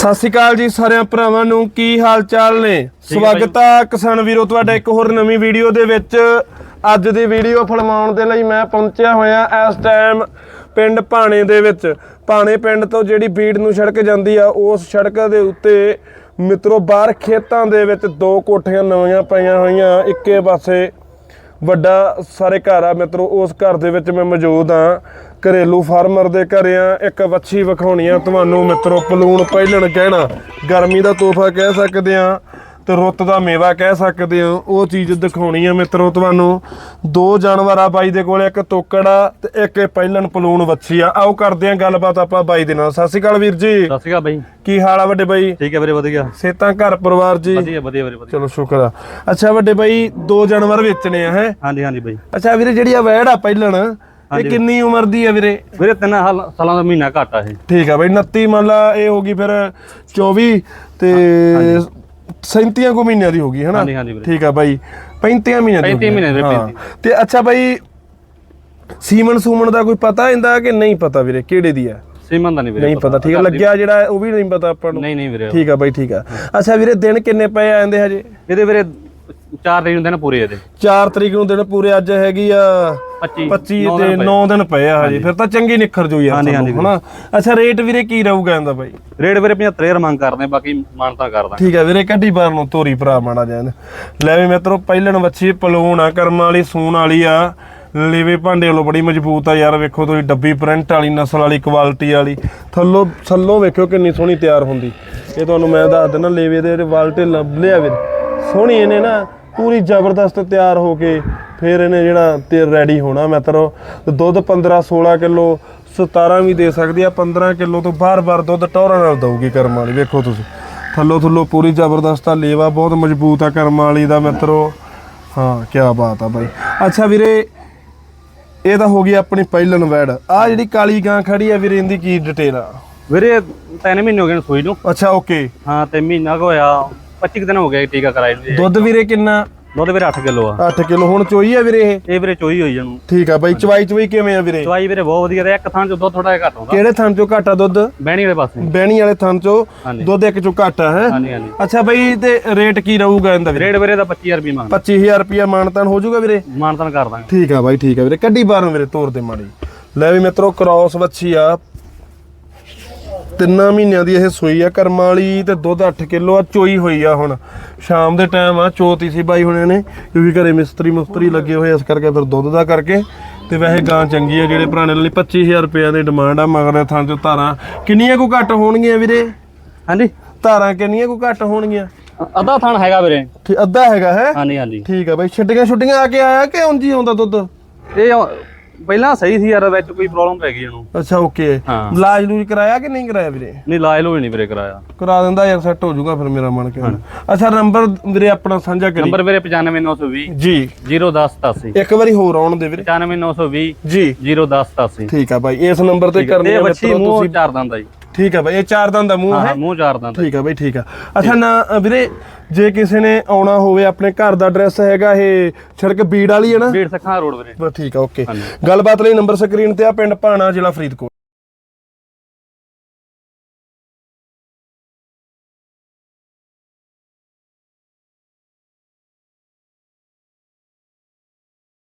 ਸਤਿ ਸ਼੍ਰੀ ਅਕਾਲ ਜੀ ਸਾਰਿਆਂ ਭਰਾਵਾਂ ਨੂੰ ਕੀ ਹਾਲ ਚਾਲ ਨੇ ਸਵਾਗਤ ਆ ਕਿਸਾਨ ਵੀਰੋ ਤੁਹਾਡਾ ਇੱਕ ਹੋਰ ਨਵੀਂ ਵੀਡੀਓ ਦੇ ਵਿੱਚ। ਅੱਜ ਦੀ ਵੀਡੀਓ ਫਿਲਮਾਉਣ ਦੇ ਲਈ ਮੈਂ ਪਹੁੰਚਿਆ ਹੋਇਆ ਇਸ ਟਾਈਮ ਪਿੰਡ ਭਾਣੇ ਦੇ ਵਿੱਚ। ਭਾਣੇ ਪਿੰਡ ਤੋਂ ਜਿਹੜੀ ਬੀੜ ਨੂੰ ਸੜਕ ਜਾਂਦੀ ਆ ਉਸ ਸੜਕ ਦੇ ਉੱਤੇ ਮਿੱਤਰੋ ਬਾਹਰ ਖੇਤਾਂ ਦੇ ਵਿੱਚ ਦੋ ਕੋਠੀਆਂ ਨਵੀਆਂ ਪਈਆਂ ਹੋਈਆਂ। ਇੱਕੇ ਪਾਸੇ ਵੱਡਾ ਸਾਰੇ ਘਰ ਆ ਮਿੱਤਰੋ ਉਸ ਘਰ ਦੇ ਵਿੱਚ ਮੈਂ ਮੌਜੂਦ ਆ। ਘਰੇਲੂ ਫਾਰਮਰ ਦੇ ਘਰ ਆ ਇੱਕ ਵੱਛੀ ਵਿਖਾਉਣੀ ਆ ਤੁਹਾਨੂੰ ਮਿੱਤਰੋ ਪਲੂਣ ਪਹਿਲਣ ਕਹਿਣਾ। ਗਰਮੀ ਦਾ ਤੋਹਫਾ ਕਹਿ ਸਕਦੇ ਆ ਤੇ ਰੁੱਤ ਦਾ ਮੇਵਾ ਕਹਿ ਸਕਦੇ ਆ। ਉਹ ਚੀਜ਼ ਦਿਖਾਉਣੀ ਆ ਮਿੱਤਰੋ ਤੁਹਾਨੂੰ। ਦੋ ਜਾਨਵਰ ਆ ਬਾਈ ਦੇ ਕੋਲ ਇੱਕ ਤੋਕੜ ਆ ਤੇ ਇੱਕ ਇਹ ਪਹਿਲਣ ਪਲੂਣ ਵੱਛੀ ਆ। ਆਓ ਕਰਦੇ ਆ ਗੱਲਬਾਤ ਆਪਾਂ ਬਾਈ ਦੇ ਨਾਲ। ਸਤਿ ਸ਼੍ਰੀ ਅਕਾਲ ਵੀਰ ਜੀ। ਸਤਿ ਸ਼੍ਰੀ ਅਕਾਲ ਬਾਈ। ਕੀ ਹਾਲ ਆ ਵੱਡੇ ਬਾਈ? ਠੀਕ ਹੈ ਵੀਰੇ ਵਧੀਆ। ਸੇਤਾਂ ਘਰ ਪਰਿਵਾਰ ਜੀ? ਵਧੀਆ ਵਧੀਆ ਵੀਰੇ ਵਧੀਆ। ਚਲੋ ਸ਼ੁਕਰ ਆ। ਅੱਛਾ ਵੱਡੇ ਬਾਈ ਦੋ ਜਾਨਵਰ ਵੇਚਣੇ ਆ ਹੈ? ਹਾਂਜੀ ਹਾਂਜੀ ਬਾਈ। ਅੱਛਾ ਵੀਰੇ ਜਿਹੜੀ ਆ ਵੈੜ ਆ ਪਹਿਲਣ ਇਹ। ਕਿੰਨੀ ਉਮਰ ਦੀ ਆ ਵੀਰੇ? ਵੀਰੇ ਤਿੰਨ ਹਾਲ- ਸਾਲਾਂ ਦਾ ਮਹੀਨਾ ਘੱਟ ਆ ਇਹ। ਠੀਕ ਆ ਬਾਈ 29 ਮੰਨ ਲਾ ਇਹ ਹੋ ਗਈ ਫਿਰ 24 ਤੇ 37 ਕੋ ਮਹੀਨਿਆਂ ਦੀ ਹੋ ਗਈ ਹੈ ਨਾ ਹਾਂਜੀ ਹਾਂਜੀ ਵੀਰੇ। ਠੀਕ ਆ ਬਾਈ 35 ਮਹੀਨਿਆਂ ਦੀ ਹੋ 35 ਗਈ। ਮਹੀਨਿਆਂ ਦੀ, ਹਾਂ। 35 ਤੇ ਅੱਛਾ ਬਾਈ ਸੀਮਨ ਸੂਮਨ ਦਾ ਕੋਈ ਪਤਾ ਇਹਦਾ ਕਿ ਨਹੀਂ ਪਤਾ ਵੀਰੇ ਕਿਹੜੇ ਦੀ ਆ? ਸੀਮਨ ਦਾ ਨਹੀਂ ਵੀਰੇ ਨਹੀਂ ਪਤਾ। ਠੀਕ ਆ। ਲੱਗਿਆ ਜਿਹੜਾ ਉਹ ਵੀ ਨਹੀਂ ਪਤਾ ਆਪਾਂ ਨੂੰ। ਨਹੀਂ ਨਹੀਂ ਵੀਰੇ। ਠੀਕ ਆ ਬਾਈ ਠੀਕ ਆ। ਅੱਛਾ ਵੀਰੇ ਦਿਨ ਕਿੰਨੇ ਪਏ ਆ ਜਾਂਦੇ ਹਜੇ? ਇਹਦੇ ਵੀਰੇ 4 ਦਿਨ ਹੁੰਦੇ ਨੇ ਪੂਰੇ ਇਹਦੇ। 4 ਤਰੀਕ ਨੂੰ ਦਿਨ ਪੂਰੇ ਅੱਜ ਹੈਗੀ ਆ 25 25 ਤੇ 9 ਦਿਨ ਪਏ ਆ ਹਜੇ ਫਿਰ ਤਾਂ ਚੰਗੀ ਨਿਖਰ ਜੂ ਯਾਰ ਤੁਹਾਨੂੰ, ਹਨਾ? ਅੱਛਾ ਰੇਟ ਵੀਰੇ ਕੀ ਰਹੂਗਾ ਇਹਦਾ ਬਾਈ? ਰੇਟ ਵੀਰੇ 75000 ਮੰਗ ਕਰਦੇ ਬਾਕੀ ਮਾਨਤਾ ਕਰਦਾ ਠੀਕ ਹੈ ਵੀਰੇ ਕੱਢੀ ਬਾਰ ਨੂੰ ਤੋਰੀ ਭਰਾ ਮਾੜਾ ਜਾਨ ਲੈ ਵੀ ਮਿੱਤਰੋ ਪਹਿਲਣ ਵੱਛੀ ਪਲੂਣ ਆ ਕਰਮ ਵਾਲੀ ਸੂਣ ਵਾਲੀ ਆ। ਲੇਵੇ ਭਾਂਡੇ ਵੱਲੋਂ ਬੜੀ ਮਜ਼ਬੂਤ ਆ ਯਾਰ ਵੇਖੋ ਤੁਸੀਂ ਡੱਬੀ ਪ੍ਰਿੰਟ ਵਾਲੀ ਨਸਲ ਵਾਲੀ ਕੁਆਲਿਟੀ ਵਾਲੀ। ਥੱਲੋਂ ਥੱਲੋਂ ਵੇਖਿਓ ਕਿੰਨੀ ਸੋਹਣੀ ਤਿਆਰ ਹੁੰਦੀ। ਇਹ ਤੁਹਾਨੂੰ ਮੈਂ ਦੱਸ ਦਿੰਦਾ ਲੇਵੇ ਦੇ ਵਾਲਟੇ ਲੱਭ ਲਿਆ ਵੀਰੇ। ਸੋਹਣੀ ਇਹਨੇ ਨਾ ਪੂਰੀ ਜ਼ਬਰਦਸਤ ਤਿਆਰ ਹੋ ਕੇ ਫਿਰ ਇਹਨੇ ਜਿਹੜਾ ਤੇ ਰੈਡੀ ਹੋਣਾ ਮਿੱਤਰੋ ਦੁੱਧ 15 16 ਕਿਲੋ 17 ਵੀ ਦੇ ਸਕਦੀ ਆ 15 ਕਿਲੋ ਤੋਂ ਬਾਰ-ਬਾਰ ਦੁੱਧ ਟੌਰਾਂ ਨਾਲ ਦਊਗੀ ਕਰਮ ਵਾਲੀ ਵੇਖੋ ਤੁਸੀਂ। ਥੱਲੋ ਥੱਲੋ ਪੂਰੀ ਜ਼ਬਰਦਸਤ ਆ ਲੇਵਾ ਬਹੁਤ ਮਜ਼ਬੂਤ ਆ ਕਰਮ ਵਾਲੀ ਦਾ ਮਿੱਤਰੋ ਹਾਂ ਕੀ ਬਾਤ ਆ ਬਾਈ। ਅੱਛਾ ਵੀਰੇ ਇਹ ਤਾਂ ਹੋ ਗਈ ਆਪਣੀ ਪਹਿਲਨ ਵੈੜ। ਆ ਜਿਹੜੀ ਕਾਲੀ ਗਾਂ ਖੜੀ ਆ ਵੀਰੇ ਇਹਦੀ ਕੀ ਡਿਟੇਲ ਆ? ਵੀਰੇ 3 ਮਹੀਨੇ ਹੋ ਗਏ ਨੇ ਸੂਈ ਨੂੰ। ਅੱਛਾ ਓਕੇ ਹਾਂ ਤੇ ਮਹੀਨਾ ਕੁ ਹੋਇਆ। 25 ਕੁ ਦਿਨ ਹੋ ਗਏ ਟੀਕਾ ਕਰਾਏ ਨੂੰ। ਦੁੱਧ ਵੀਰੇ ਕਿੰਨਾ? ਦੁੱਧ ਵੀਰੇ 8 ਕਿਲੋ ਆ। 8 ਕਿਲੋ ਹੁਣ ਚੋਈ ਆ ਵੀਰੇ ਇਹ? ਇਹ ਵੀਰੇ ਚੋਈ ਹੋਈ ਜਾਨੂੰ ਠੀਕ ਆ ਬਾਈ ਚਵਾਈ ਚਵਾਈ ਕਿਵੇਂ ਆ ਵੀਰੇ? ਚਵਾਈ ਵੀਰੇ ਬਹੁਤ ਵਧੀਆ ਤੇ ਇੱਕ ਥਾਂ ਚ ਦੁੱਧ ਥੋੜਾ ਜਿਹਾ ਘੱਟ ਕਿਹੜੇ ਥਣ ਚੋਂ ਘਾਟਾ ਦੁੱਧ? ਬਹਿਣੀ ਵਾਲੇ ਪਾਸੇ। ਬਹਿਣੀ ਵਾਲੇ ਥਣ ਚੋਂ। ਦੁੱਧ ਇੱਕ ਚੋਂ ਘਾਟਾ ਹੈ? ਹਾਂਜੀ ਹਾਂਜੀ। ਅੱਛਾ ਬਾਈ ਤੇ ਰੇਟ ਕੀ ਰਹੂਗਾ ਇਹਦਾ ਵੀਰੇ? ਰੇਟ ਵੀਰੇ ਦਾ 25000 ਰੁਪਏ ਮੰਗਦਾ 25000 ਰੁਪਿਆ ਮਾਨਤਾਨ ਹੋ ਜਾਊਗਾ ਵੀਰੇ? ਮਾਨਤਨ ਕਰ ਦਾਂਗੇ। ਠੀਕ ਆ ਬਾਈ ਠੀਕ ਆ ਵੀਰੇ। ਕੱਢੀ ਬਾਹਰ ਨੂੰ ਵੀਰੇ ਤੋਰ ਦੇ ਮਾੜੀ। ਲੈ ਵੀ ਮਿੱਤਰੋ ਕ੍ਰਾਸ ਵੱਛੀ ਆ ਤਿੰਨਾਂ ਮਹੀਨਿਆਂ ਦੀ ਇਹ ਸੂਈ ਆ ਕਰਮਾਂ ਵਾਲੀ ਤੇ ਦੁੱਧ 8 ਕਿਲੋ ਆ ਚੋਈ ਹੋਈ ਆ ਹੁਣ। ਸ਼ਾਮ ਦੇ ਟਾਈਮ ਆ ਚੋਤੀ ਸੀ ਬਾਈ ਹੁਣੇ ਨੇ ਕਿਉਂਕਿ ਘਰੇ ਮਿਸਤਰੀ ਮੁਸਤਰੀ ਲੱਗੇ ਹੋਏ ਇਸ ਕਰਕੇ ਫਿਰ ਦੁੱਧ ਦਾ ਕਰਕੇ। ਤੇ ਵੈਸੇ ਗਾਂ ਚੰਗੀ ਆ ਜਿਹੜੇ ਪੁਰਾਣੇ ਲਈ 25000 ਰੁਪਏ ਦੀ ਡਿਮਾਂਡ ਆ ਮਗਰ ਥਾਂ ਚੋਂ ਧਾਰਾਂ ਕਿੰਨੀਆਂ ਕੋ ਘੱਟ ਹੋਣਗੀਆਂ ਵੀਰੇ? ਹਾਂਜੀ। ਧਾਰਾਂ ਕਿੰਨੀਆਂ ਕੋ ਘੱਟ ਹੋਣਗੀਆਂ? ਅੱਧਾ ਥਾਂ ਹੈਗਾ ਵੀਰੇ। ਠੀਕ ਅੱਧਾ ਹੈਗਾ ਹੈ? ਹਾਂਜੀ ਹਾਂਜੀ। ਠੀਕ ਆ ਬਾਈ ਛੱਡੀਆਂ ਛੁੱਟੀਆਂ ਆ ਕੇ ਆਇਆ ਕਿ ਉਂਝ ਹੀ ਆਉਂਦਾ ਦੁੱਧ? ਇਹ ਪਹਿਲਾਂ ਸਹੀ ਸੀ ਯਾਰ ਵਿੱਚ ਕੋਈ ਪ੍ਰੋਬਲਮ ਪੈ ਗਈ ਇਹਨੂੰ। ਅੱਛਾ ਓਕੇ ਹਾਂ। ਇਲਾਜ ਲੂਜ ਕਰਾਇਆ ਕਿ ਨਹੀਂ ਕਰਾਇਆ ਵੀਰੇ? ਨਹੀਂ ਲਾਇਲ ਹੋਈ ਨਹੀਂ ਵੀਰੇ ਕਰਾਇਆ। ਕਰਾ ਦਿੰਦਾ ਯਾਰ ਸੈੱਟ ਹੋ ਜਾਊਗਾ ਫਿਰ ਮੇਰਾ ਮਨ ਕੇ ਅੱਛਾ ਨੰਬਰ ਵੀਰੇ ਆਪਣਾ ਸਾਂਝਾ ਕਰੀ। ਨੰਬਰ ਵੀਰੇ 95920 ਜੀ। 01087 ਇੱਕ ਵਾਰੀ ਹੋਰ ਆਉਣ ਦੇ ਵੀਰੇ। 95920 ਜੀ। 01087 ਠੀਕ ਆ ਬਾਈ ਇਸ ਨੰਬਰ ਤੇ ਕਰਨੀ ਇਹ ਆ ਬੱਚੀ ਮਿੱਤਰੋ ਮੂੰਹ ਤੁਸੀਂ। ਚਾਰ ਦੰਦ ਜੀ। ਠੀਕ ਆ ਬਾਈ ਇਹ ਚਾਰ ਦੰਦ ਦਾ ਮੂੰਹ ਹਾਂ ਮੂੰਹ ਚਾਰ ਦੰਦ। ਠੀਕ ਆ ਬਾਈ ਠੀਕ ਆ। ਅੱਛਾ ਨਾ ਵੀਰੇ ਜੇ ਕਿਸੇ ਨੇ ਆਉਣਾ ਹੋਵੇ ਆਪਣੇ ਘਰ ਦਾ ਐਡਰੈਸ ਹੈਗਾ ਇਹ ਸੜਕ ਬੀੜ ਵਾਲੀ ਹੈ ਨਾ? ਬੀੜ ਸਖਾਂ ਰੋਡ ਵੀਰੇ। ਬਸ ਠੀਕ ਆ ਓਕੇ। ਗੱਲਬਾਤ ਲਈ ਨੰਬਰ ਸਕਰੀਨ ਤੇ ਆ ਪਿੰਡ ਭਾਣਾ ਜ਼ਿਲ੍ਹਾ ਫਰੀਦਕੋਟ।